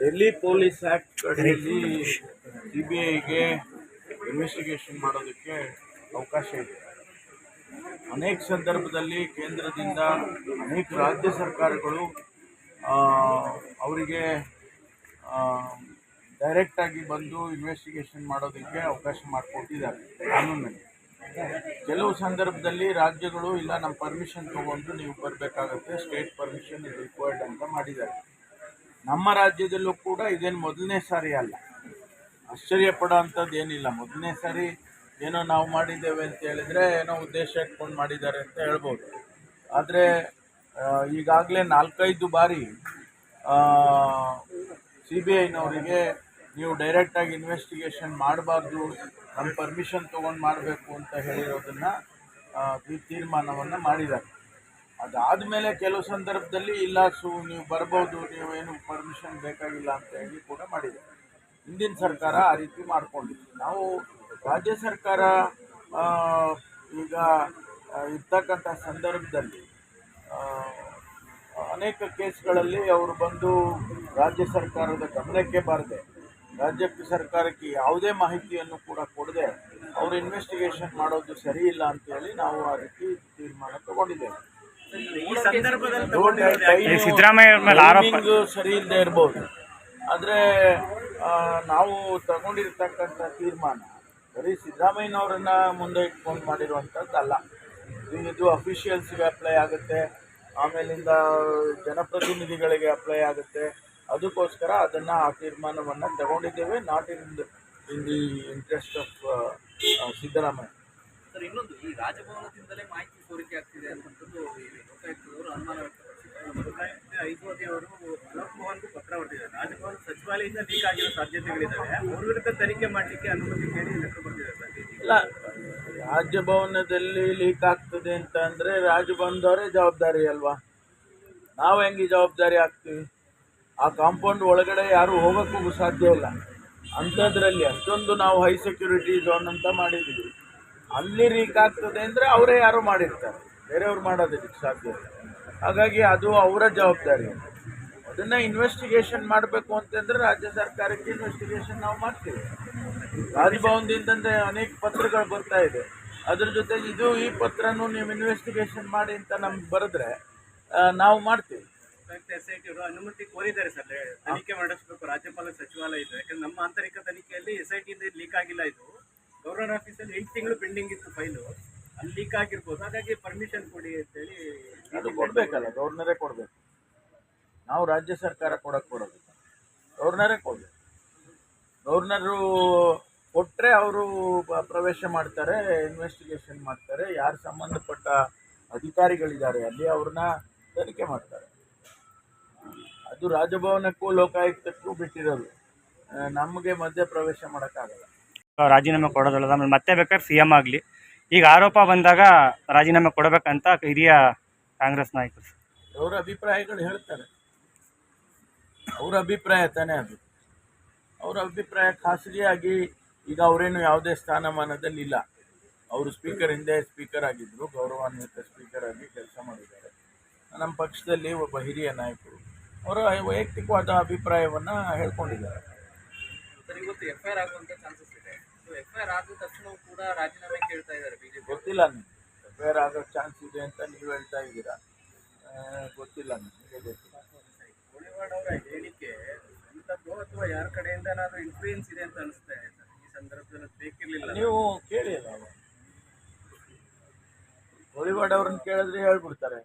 Delhi police act ಅಡಿಯಲ್ಲಿ C B ಐಗೆ investigation ಮಾಡೋದಕ್ಕೆ ಅವಕಾಶ ಇದೆ. ಅನೇಕ ಸಂದರ್ಭದಲ್ಲಿ ಕೇಂದ್ರದಿಂದ ಅನೇಕ ರಾಜ್ಯ ಸರ್ಕಾರಗಳು ಅವರಿಗೆ ಡೈರೆಕ್ಟಾಗಿ ಬಂದು ಇನ್ವೆಸ್ಟಿಗೇಷನ್ ಮಾಡೋದಕ್ಕೆ ಅವಕಾಶ ಮಾಡಿಕೊಟ್ಟಿದ್ದಾರೆ ಕಾನೂನಲ್ಲಿ ಕೆಲವು ಸಂದರ್ಭದಲ್ಲಿ ರಾಜ್ಯಗಳು, ಇಲ್ಲ ನಮ್ಮ ಪರ್ಮಿಷನ್ ತೊಗೊಂಡು ನೀವು ಬರಬೇಕಾಗತ್ತೆ ಸ್ಟೇಟ್ ಪರ್ಮಿಷನ್ ಇಸ್ ರಿಕ್ವೈರ್ಡ್ ಅಂತ ಮಾಡಿದ್ದಾರೆ. ನಮ್ಮ ರಾಜ್ಯದಲ್ಲೂ ಕೂಡ ಇದೇನು ಮೊದಲನೇ ಸಾರಿ ಅಲ್ಲ. ಆಶ್ಚರ್ಯ ಏನಿಲ್ಲ. ಮೊದಲನೇ ಸಾರಿ ಏನೋ ನಾವು ಮಾಡಿದ್ದೇವೆ ಅಂತ ಹೇಳಿದರೆ ಏನೋ ಉದ್ದೇಶ ಇಟ್ಕೊಂಡು ಮಾಡಿದ್ದಾರೆ ಅಂತ ಹೇಳ್ಬೋದು. ಆದರೆ ಈಗಾಗಲೇ ನಾಲ್ಕೈದು ಬಾರಿ ಸಿ ಬಿ ಐನವರಿಗೆ ನೀವು ಡೈರೆಕ್ಟಾಗಿ ಇನ್ವೆಸ್ಟಿಗೇಷನ್ ಮಾಡಬಾರ್ದು ನಮ್ಮ ಪರ್ಮಿಷನ್ ತೊಗೊಂಡು ಮಾಡಬೇಕು ಅಂತ ಹೇಳಿರೋದನ್ನು ತೀರ್ಮಾನವನ್ನು ಮಾಡಿದ್ದಾರೆ. ಅದಾದ ಮೇಲೆ ಕೆಲವು ಸಂದರ್ಭದಲ್ಲಿ, ಇಲ್ಲ ಸು, ನೀವು ಬರ್ಬೋದು, ನೀವು ಏನು ಪರ್ಮಿಷನ್ ಬೇಕಾಗಿಲ್ಲ ಅಂತ ಹೇಳಿ ಕೂಡ ಮಾಡಿದ್ದಾರೆ. ಹಿಂದಿನ ಸರ್ಕಾರ ಆ ರೀತಿ ಮಾಡ್ಕೊಂಡಿತ್ತು ನಾವು ರಾಜ್ಯ ಸರ್ಕಾರ ಈಗ ಇರ್ತಕ್ಕಂಥ ಸಂದರ್ಭದಲ್ಲಿ ಅನೇಕ ಕೇಸ್ಗಳಲ್ಲಿ ಅವರು ಬಂದು ರಾಜ್ಯ ಸರ್ಕಾರದ ಗಮನಕ್ಕೆ ಬಾರದೆ ರಾಜ್ಯ ಸರ್ಕಾರಕ್ಕೆ ಯಾವುದೇ ಮಾಹಿತಿಯನ್ನು ಕೂಡ ಕೊಡದೆ ಅವರು ಇನ್ವೆಸ್ಟಿಗೇಷನ್ ಮಾಡೋದು ಸರಿ ಇಲ್ಲ ಅಂತೇಳಿ ನಾವು ಆ ರೀತಿ ತೀರ್ಮಾನ ತಗೊಂಡಿದ್ದೇವೆ. ಈ ಸಂದರ್ಭದಲ್ಲಿ ಟೈಮಿಂಗು ಸಿದ್ದರಾಮಯ್ಯ ಮೇಲೆ ಆರೋಪ ಟೈಮಿಂಗು ಸರಿ ಇಲ್ಲದೆ ಇರ್ಬೋದು. ಆದರೆ ನಾವು ತಗೊಂಡಿರ್ತಕ್ಕಂಥ ತೀರ್ಮಾನ ಬರೀ ಸಿದ್ದರಾಮಯ್ಯನವರನ್ನ ಮುಂದೆ ಇಟ್ಕೊಂಡು ಮಾಡಿರುವಂಥದ್ದಲ್ಲ. ಇದು- ಇದು ಅಫಿಷಿಯಲ್ಸ್ಗೆ ಅಪ್ಲೈ ಆಗುತ್ತೆ. ಆಮೇಲಿಂದ ಜನಪ್ರತಿನಿಧಿಗಳಿಗೆ ಅಪ್ಲೈ ಆಗುತ್ತೆ. ಅದಕ್ಕೋಸ್ಕರ ಅದನ್ನು ಆ ತೀರ್ಮಾನವನ್ನು ತಗೊಂಡಿದ್ದೇವೆ. Not in in the interest of Siddaramaiah. Sir ಇನ್ನೊಂದು ಈ ರಾಜಭವನದಿಂದಲೇ ಮಾಹಿತಿ ಸೋರಿಕೆ ಆಗ್ತಿದೆ ಅನ್ನುವಂಥದ್ದು ಲೋಕಾಯುಕ್ತದವರು ಅನುಮಾನ ವ್ಯಕ್ತಪಡಿಸಿದ್ದಾರೆ. ಐದುವರೆ ಅವರು ಅಲೋಕ್ ಮೋಹನ್ಗೂ ಪತ್ರ ಬರೆದಿದ್ದಾರೆ ರಾಜಭವನ ಸಚಿವಾಲಯದಿಂದ ಲೀಕ್ ಆಗಿರೋ ಸಾಧ್ಯತೆಗಳಿದ್ದಾವೆ. ಅವ್ರ ವಿರುದ್ಧ ತನಿಖೆ ಮಾಡಲಿಕ್ಕೆ ಅನುಮತಿ ಕೇಳಿ ಲೆಟರ್ ಬರ್ತಿದ್ದಾರೆ ಸರ್. ಇಲ್ಲ ರಾಜಭವನದಲ್ಲಿ ಲೀಕ್ ಆಗ್ತದೆ ಅಂತ ಅಂದರೆ ರಾಜಭವನದವರೇ ಜವಾಬ್ದಾರಿ ಅಲ್ವಾ? ನಾವು ಹೆಂಗೆ ಜವಾಬ್ದಾರಿ ಆಗ್ತೀವಿ ಆ ಕಾಂಪೌಂಡ್ ಒಳಗಡೆ ಯಾರು ಹೋಗೋಕ್ಕೂ ಸಾಧ್ಯ ಇಲ್ಲ. ಅಂಥದ್ರಲ್ಲಿ ಅಷ್ಟೊಂದು ನಾವು ಹೈ ಸೆಕ್ಯೂರಿಟಿ ಝೋನ್ ಅಂತ ಮಾಡಿದ್ದೀವಿ. ಅಲ್ಲಿ ರೀಕ್ ಆಗ್ತದೆ ಅಂದರೆ ಅವರೇ ಯಾರು ಮಾಡಿರ್ತಾರೆ. ಬೇರೆಯವ್ರು ಮಾಡೋದಕ್ಕೆ ಸಾಧ್ಯ ಇಲ್ಲ. ಹಾಗಾಗಿ ಅದು ಅವರ ಜವಾಬ್ದಾರಿ. ಅದನ್ನು ಇನ್ವೆಸ್ಟಿಗೇಷನ್ ಮಾಡಬೇಕು ಅಂತಂದರೆ ರಾಜ್ಯ ಸರ್ಕಾರಕ್ಕೆ ಇನ್ವೆಸ್ಟಿಗೇಷನ್ ನಾವು ಮಾಡ್ತೀವಿ. ರಾಜಭವನದಿಂದ ಅನೇಕ ಪತ್ರಗಳು ಬರ್ತಾ ಇದೆ. ಅದ್ರ ಜೊತೆಗೆ ಇದು ಈ ಪತ್ರನೂ ನೀವು ಇನ್ವೆಸ್ಟಿಗೇಷನ್ ಮಾಡಿ ಅಂತ ನಮ್ಗೆ ಬರೆದ್ರೆ ನಾವು ಮಾಡ್ತೀವಿ. ಅನುಮತಿ ಕೋರಿದ್ದಾರೆ ಸರ್. ತನಿಖೆ ಮಾಡಿಸ್ಬೇಕು ರಾಜ್ಯಪಾಲ ಸಚಿವಾಲಯ ಇದು. ಯಾಕಂದ್ರೆ ನಮ್ಮ ಆಂತರಿಕ ತನಿಖೆಯಲ್ಲಿ ಎಸ್ ಐ ಟಿಯಿಂದ ಲೀಕ್ ಆಗಿಲ್ಲ ಇದು. ಗವರ್ನರ್ ಆಫೀಸಲ್ಲಿ ಎಂಟು ತಿಂಗಳು ಪೆಂಡಿಂಗ್ ಇತ್ತು ಫೈಲು ಅಲ್ಲಿ ಲೀಕ್ ಆಗಿರ್ಬೋದು. ಹಾಗಾಗಿ ಪರ್ಮಿಷನ್ ಕೊಡಿ ಅಂತೇಳಿ ಅದು ಕೊಡ್ಬೇಕಲ್ಲ ಗವರ್ನರೇ ಕೊಡ್ಬೇಕು. ನಾವು ರಾಜ್ಯ ಸರ್ಕಾರ ಕೊಡಕ್ಕೆ ಕೊಡೋದು ಗೌರ್ನರೇ ಕೊಡ್ಬೇಕು. ಗೌರ್ನರು ಕೊಟ್ಟರೆ ಅವರು ಪ್ರವೇಶ ಮಾಡ್ತಾರೆ ಇನ್ವೆಸ್ಟಿಗೇಷನ್ ಮಾಡ್ತಾರೆ. ಯಾರು ಸಂಬಂಧಪಟ್ಟ ಅಧಿಕಾರಿಗಳಿದ್ದಾರೆ ಅಲ್ಲಿ ಅವ್ರನ್ನ ತನಿಖೆ ಮಾಡ್ತಾರೆ. ಅದು ರಾಜಭವನಕ್ಕೂ ಲೋಕಾಯುಕ್ತಕ್ಕೂ ಬಿಟ್ಟಿರೋದು. ನಮಗೆ ಮಧ್ಯ ಪ್ರವೇಶ ಮಾಡೋಕ್ಕಾಗಲ್ಲ. ರಾಜೀನಾಮೆ ಕೊಡೋದಲ್ಲ ಆಮೇಲೆ ಮತ್ತೆ ಬೇಕಾದ್ರೆ ಸಿ ಎಂ ಆಗಲಿ. ಈಗ ಆರೋಪ ಬಂದಾಗ ರಾಜೀನಾಮೆ ಕೊಡಬೇಕಂತ ಹಿರಿಯ ಕಾಂಗ್ರೆಸ್ ನಾಯಕರು. ಅವ್ರ ಅಭಿಪ್ರಾಯಗಳು ಹೇಳ್ತಾರೆ. ಅವರ ಅಭಿಪ್ರಾಯ ತಾನೇ ಅದು. ಅವರ ಅಭಿಪ್ರಾಯ ಖಾಸಗಿಯಾಗಿ ಈಗ ಅವರೇನು ಯಾವುದೇ ಸ್ಥಾನಮಾನದಲ್ಲಿ ಇಲ್ಲ. ಅವರು ಸ್ಪೀಕರ್ ಹಿಂದೆ ಸ್ಪೀಕರ್ ಆಗಿದ್ದರು ಗೌರವಾನ್ವಿತ ಸ್ಪೀಕರ್ ಆಗಿ ಕೆಲಸ ಮಾಡಿದ್ದಾರೆ. ನಮ್ಮ ಪಕ್ಷದಲ್ಲಿ ಒಬ್ಬ ಹಿರಿಯ ನಾಯಕರು. ಅವರ ವೈಯಕ್ತಿಕವಾದ ಅಭಿಪ್ರಾಯವನ್ನು ಹೇಳ್ಕೊಂಡಿದ್ದಾರೆ. ಗೊತ್ತಿಲ್ಲ ಇವತ್ತು ಎಫ್ ಐ ಆರ್ ಆಗೋ ಚಾನ್ಸ್ ಇದೆ ಅಂತ ನೀವು ಹೇಳ್ತಾ ಇದ್ದೀರಾ? ಗೊತ್ತಿಲ್ಲ ನಿಮಗೆ ಗೊತ್ತಿಲ್ಲ? ಹೇಳಿಕೆ ಅಥವಾ ಯಾರ ಕಡೆಯಿಂದ ಏನಾದ್ರು ಇನ್ಫ್ಲೂಯೆನ್ಸ್ ಇದೆ ಅಂತ ಅನಿಸ್ತಾ ಇದೆ ಈ ಸಂದರ್ಭದಲ್ಲಿ ಬೇಕಿರಲಿಲ್ಲ. ನೀವು ಕೇಳಿ ಅಲ್ಲ. ಕೋಳಿವಾಡ ಅವ್ರನ್ನ ಕೇಳಿದ್ರೆ ಹೇಳ್ಬಿಡ್ತಾರೆ.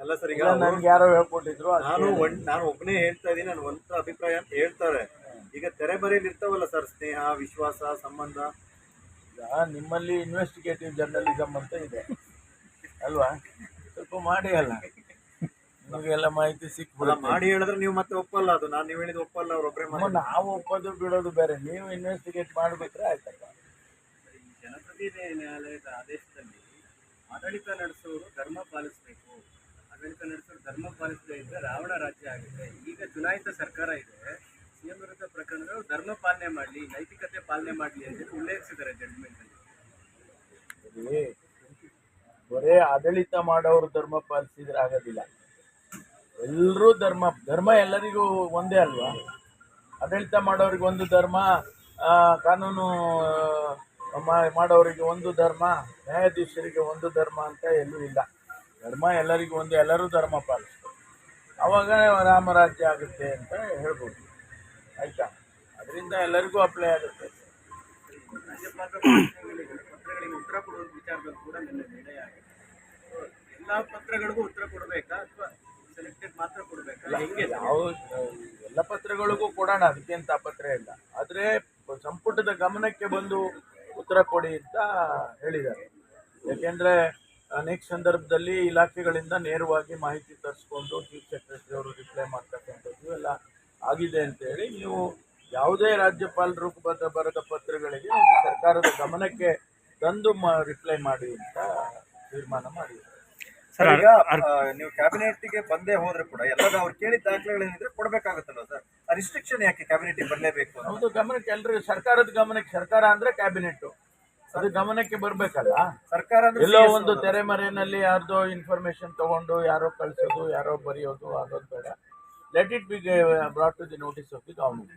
ಅಲ್ಲ ಸರ್ ಈಗ ನನ್ಗೆ ಯಾರೋ ಹೇಳ್ಕೊಟ್ಟಿದ್ರು ನಾನು. ಒಂದ್ ನಾನು ಒಬ್ಬನೇ ಹೇಳ್ತಾ ಇದ್ದೀನಿ ನಾನು ಒಂದ್ ಅಭಿಪ್ರಾಯ ಅಂತ ಹೇಳ್ತಾರೆ. ಈಗ ತೆರೆ ಬರೆಯಲ್ಲಿ ಇರ್ತಾವಲ್ಲ ಸರ್ ಸ್ನೇಹ ವಿಶ್ವಾಸ ಸಂಬಂಧ? ಈಗ ನಿಮ್ಮಲ್ಲಿ ಇನ್ವೆಸ್ಟಿಗೇಟಿವ್ ಜರ್ನಲಿಸಮ್ ಅಂತ ಇದೆ. ಅಲ್ವಾ? ಸ್ವಲ್ಪ ಮಾಡಿ ಅಲ್ಲ. ನಿಮಗೆಲ್ಲ ಮಾಹಿತಿ ಸಿಕ್ಬಿಡ ಮಾಡಿ ಹೇಳಿದ್ರೆ ನೀವು ಮತ್ತೆ ಒಪ್ಪಲ್ಲ ಅದು ನಾನು ನೀವು ಹೇಳಿದ ಒಪ್ಪಲ್ಲ ಅವ್ರೊಬ್ಬರೇ ಮಾಡಿ ನಾವು ಒಪ್ಪೋದು ಬಿಡೋದು ಬೇರೆ ನೀವು ಇನ್ವೆಸ್ಟಿಗೇಟ್ ಮಾಡಿಬಿಟ್ರೆ ಆಯ್ತಲ್ಲ ಈ ಜನಪ್ರತಿನಿಧಿ ನ್ಯಾಯಾಲಯದ ಆದೇಶದಲ್ಲಿ ಆಡಳಿತ ನಡೆಸೋರು ಧರ್ಮ ಪಾಲಿಸಬೇಕು. ಆಡಳಿತ ನಡೆಸಲು ಧರ್ಮ ಪಾಲಿಸದೇ ರಾವಣ ರಾಜ್ಯ ಆಗಿದೆ ಈಗ ಚುನಾಯಿತ ಸರ್ಕಾರ ಇದೆ. ಸಿಎಂ ವಿರುದ್ಧ ಪ್ರಕರಣಗಳು ಧರ್ಮ ಪಾಲನೆ ಮಾಡಲಿ, ನೈತಿಕತೆ ಪಾಲನೆ ಮಾಡಲಿ ಅಂತ ಉಲ್ಲೇಖಿಸಿದ್ದಾರೆ ಇಲ್ಲಿ ಬರೇ ಆಡಳಿತ ಮಾಡೋರು ಧರ್ಮ ಪಾಲಿಸಿದ್ರೆ ಆಗೋದಿಲ್ಲ. ಎಲ್ಲರೂ ಧರ್ಮ ಧರ್ಮ ಎಲ್ಲರಿಗೂ ಒಂದೇ ಅಲ್ವಾ? ಆಡಳಿತ ಮಾಡೋರಿಗೆ ಒಂದು ಧರ್ಮ ಕಾನೂನು ಮಾಡೋರಿಗೆ ಒಂದು ಧರ್ಮ, ನ್ಯಾಯಾಧೀಶರಿಗೆ ಒಂದು ಧರ್ಮ ಅಂತ ಎಲ್ಲೂ ಇಲ್ಲ. ಧರ್ಮ ಎಲ್ಲರಿಗೂ ಒಂದು ಎಲ್ಲರೂ ಧರ್ಮ ಪಾಲಿಸ್ತಾರೆ ಆವಾಗ ರಾಮರಾಜ್ಯ ಆಗುತ್ತೆ ಅಂತ ಹೇಳ್ಬೋದು. ಆಯಿತಾ? ಅದರಿಂದ ಎಲ್ಲರಿಗೂ ಅಪ್ಲೈ ಆಗುತ್ತೆ. ಉತ್ತರ ಕೊಡುವ ವಿಚಾರದಲ್ಲಿ ಕೂಡ ನನ್ನ ನಿರ್ಣಯ ಆಗಿದೆ So, ಪತ್ರಗಳಿಗೂ ಉತ್ತರ ಕೊಡಬೇಕಾ ಅಥವಾ ಸೆಲೆಕ್ಟೆಡ್ ಮಾತ್ರ ಕೊಡಬೇಕಾ? ಹೆಂಗೆ? ಎಲ್ಲ ಪತ್ರಗಳಿಗೂ ಕೊಡೋಣ ಅದಕ್ಕೇನು ಇಲ್ಲ. ಆದರೆ ಸಂಪುಟದ ಗಮನಕ್ಕೆ ಬಂದು ಉತ್ತರ ಕೊಡಿ ಅಂತ ಹೇಳಿದ್ದಾರೆ. ಯಾಕೆಂದರೆ ಅನೇಕ ಸಂದರ್ಭದಲ್ಲಿ ಇಲಾಖೆಗಳಿಂದ ನೇರವಾಗಿ ಮಾಹಿತಿ ತರಿಸ್ಕೊಂಡು ಚೀಫ್ ಸೆಕ್ರೆಟರಿ ಅವರು ರಿಪ್ಲೈ ಮಾಡ್ತಕ್ಕಂಥದ್ದು ಎಲ್ಲ ಆಗಿದೆ ಅಂತೇಳಿ ನೀವು ಯಾವುದೇ ರಾಜ್ಯಪಾಲರು ಬರೆದ ಬರದ ಪತ್ರಗಳಿಗೆ ಸರ್ಕಾರದ ಗಮನಕ್ಕೆ ತಂದು ರಿಪ್ಲೈ ಮಾಡಿ ಅಂತ ತೀರ್ಮಾನ ಮಾಡಿ ಸರ್ ಈಗ ನೀವು ಕ್ಯಾಬಿನೆಟ್ಗೆ ಬಂದೇ ಹೋದ್ರೆ ಕೂಡ ಎಲ್ಲದ ಅವ್ರು ಕೇಳಿದ ದಾಖಲೆಗಳೇನಿದ್ರೆ ಕೊಡ್ಬೇಕಾಗುತ್ತಲ್ಲ ಸರ್? ರಿಸ್ಟ್ರಿಕ್ಷನ್ ಯಾಕೆ ಕ್ಯಾಬಿನೆಟ್ ಬರಲೇಬೇಕು ಹೌದು ಗಮನಕ್ಕೆ ಎಲ್ಲರೂ ಸರ್ಕಾರದ ಗಮನಕ್ಕೆ ಸರ್ಕಾರ ಅಂದ್ರೆ ಕ್ಯಾಬಿನೆಟ್ ಅದು ಗಮನಕ್ಕೆ ಬರ್ಬೇಕಲ್ಲ? ಸರ್ಕಾರ ಎಲ್ಲೋ ಒಂದು. ತೆರೆಮರೆಯಲ್ಲಿ ಯಾರ್ದೋ ಇನ್ಫಾರ್ಮೇಶನ್ ತಗೊಂಡು ಯಾರೋ ಕಳ್ಸೋದು ಯಾರೋ ಬರೆಯೋದು ಆಗೋದು ಬೇಡ. Let it be brought to the notice of the government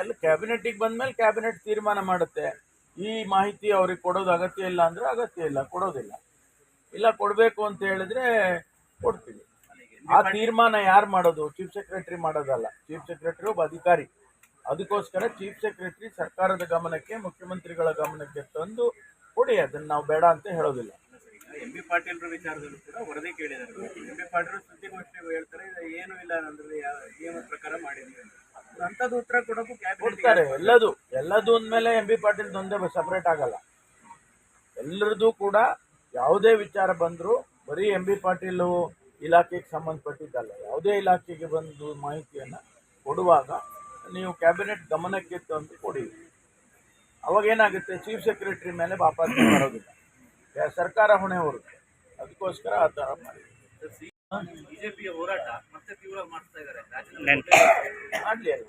ಎಲ್ಲ ಕ್ಯಾಬಿನೆಟಿಗೆ ಬಂದ್ಮೇಲೆ ಕ್ಯಾಬಿನೆಟ್ ತೀರ್ಮಾನ ಮಾಡುತ್ತೆ. ಈ ಮಾಹಿತಿ ಅವ್ರಿಗೆ ಕೊಡೋದು ಅಗತ್ಯ ಇಲ್ಲ ಅಂದ್ರೆ ಅಗತ್ಯ ಇಲ್ಲ ಕೊಡೋದಿಲ್ಲ. ಇಲ್ಲ ಕೊಡಬೇಕು ಅಂತ ಹೇಳಿದ್ರೆ ಆ ತೀರ್ಮಾನ ಯಾರು ಮಾಡೋದು? ಚೀಫ್ ಸೆಕ್ರೆಟರಿ ಮಾಡೋದಲ್ಲ. ಚೀಫ್ ಸೆಕ್ರೆಟರಿ ಒಬ್ಬ ಅಧಿಕಾರಿ. ಅದಕ್ಕೋಸ್ಕರ ಚೀಫ್ ಸೆಕ್ರೆಟರಿ ಸರ್ಕಾರದ ಗಮನಕ್ಕೆ ಮುಖ್ಯಮಂತ್ರಿಗಳ ಗಮನಕ್ಕೆ ತಂದು ಕೊಡಿ. ಅದನ್ನ ನಾವು ಬೇಡ ಅಂತ ಹೇಳೋದಿಲ್ಲ. ಎಂ ಬಿ ಪಾಟೀಲ್ ವಿಚಾರದಲ್ಲೂ ಕೂಡ ವರದಿ ಕೇಳಿದ್ದಾರೆ. ಎಂ ಬಿ ಪಾಟೀಲ್ ಸುದ್ದಿಗೋಷ್ಠಿ ಹೇಳ್ತಾರೆ ಏನು ಇಲ್ಲ ಅಂದ್ರೆ ನಿಯಮ ಪ್ರಕಾರ ಮಾಡಿದ್ವಿ ಅಂಥದ್ದು ಉತ್ತರ ಕೊಡೋಕ್ಕೂ ಕೊಡ್ತಾರೆ. ಎಲ್ಲದು ಎಲ್ಲದು ಅಂದಮೇಲೆ ಎಂ ಬಿ ಪಾಟೀಲ್ ಒಂದೇ ಸಪ್ರೇಟ್ ಆಗಲ್ಲ. ಎಲ್ಲರದು ಕೂಡ ಯಾವುದೇ ವಿಚಾರ ಬಂದರೂ ಬರೀ ಎಂ ಬಿ ಪಾಟೀಲು ಇಲಾಖೆಗೆ ಸಂಬಂಧಪಟ್ಟಿದ್ದಲ್ಲ. ಯಾವುದೇ ಇಲಾಖೆಗೆ ಬಂದು ಮಾಹಿತಿಯನ್ನು ಕೊಡುವಾಗ ನೀವು ಕ್ಯಾಬಿನೆಟ್ ಗಮನಕ್ಕೆ ತಂದು ಕೊಡಿ. ಅವಾಗ ಏನಾಗುತ್ತೆ? ಚೀಫ್ ಸೆಕ್ರೆಟರಿ ಮೇಲೆ ವಾಪಸ್ ಬರೋದಿಲ್ಲ. ಯಾ- ಸರ್ಕಾರ ಹೊಣೆ ಹೊರುತ್ತೆ ಅದಕ್ಕೋಸ್ಕರ ಆ ಥರ ಮಾಡಿ. ಬಿಜೆಪಿಯ ಹೋರಾಟ ಮತ್ತೆ ತೀವ್ರ ಮಾಡ್ತಾ ಇದ್ದಾರೆ. ಮಾಡಲಿ ಅಲ್ಲ.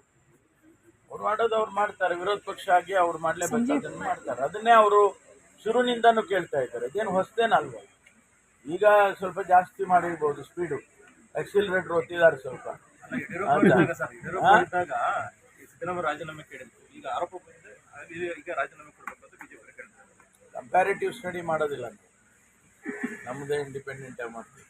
ಅವ್ರು ಮಾಡೋದು ಅವ್ರು ಮಾಡ್ತಾರೆ. ವಿರೋಧ ಪಕ್ಷ ಆಗಿ ಅವ್ರು ಮಾಡಲೇಬೇಕು ಅದನ್ನು ಮಾಡ್ತಾರೆ. ಅದನ್ನೇ ಅವರು ಶುರುನಿಂದನೂ ಕೇಳ್ತಾ ಇದ್ದಾರೆ. ಇದೇನು ಹೊಸದೇನಲ್ವ? ಈಗ ಸ್ವಲ್ಪ ಜಾಸ್ತಿ ಮಾಡಿರ್ಬೋದು ಸ್ಪೀಡು ಎಕ್ಸಿಲರೇಟರ್ ಒತ್ತಿದ್ದಾರೆ ಸ್ವಲ್ಪ? ಸಿದ್ದರಾಮಯ್ಯ ರಾಜೀನಾಮೆ ಕೇಳಿದ್ರು. ಈಗ ಆರೋಪ ಬಂದಿದೆ ಈಗ ರಾಜೀನಾಮೆ ಕೊಡಬೇಕು ಅಂತ ಬಿಜೆಪಿ ಕಂಪ್ಯಾರಿಟಿವ್ ಸ್ಟಡಿ ಮಾಡೋದಿಲ್ಲ. ಅಂತ ನಮ್ಮದೇ ಇಂಡಿಪೆಂಡೆಂಟ್ ಆಗಿ ಮಾಡ್ತೀವಿ.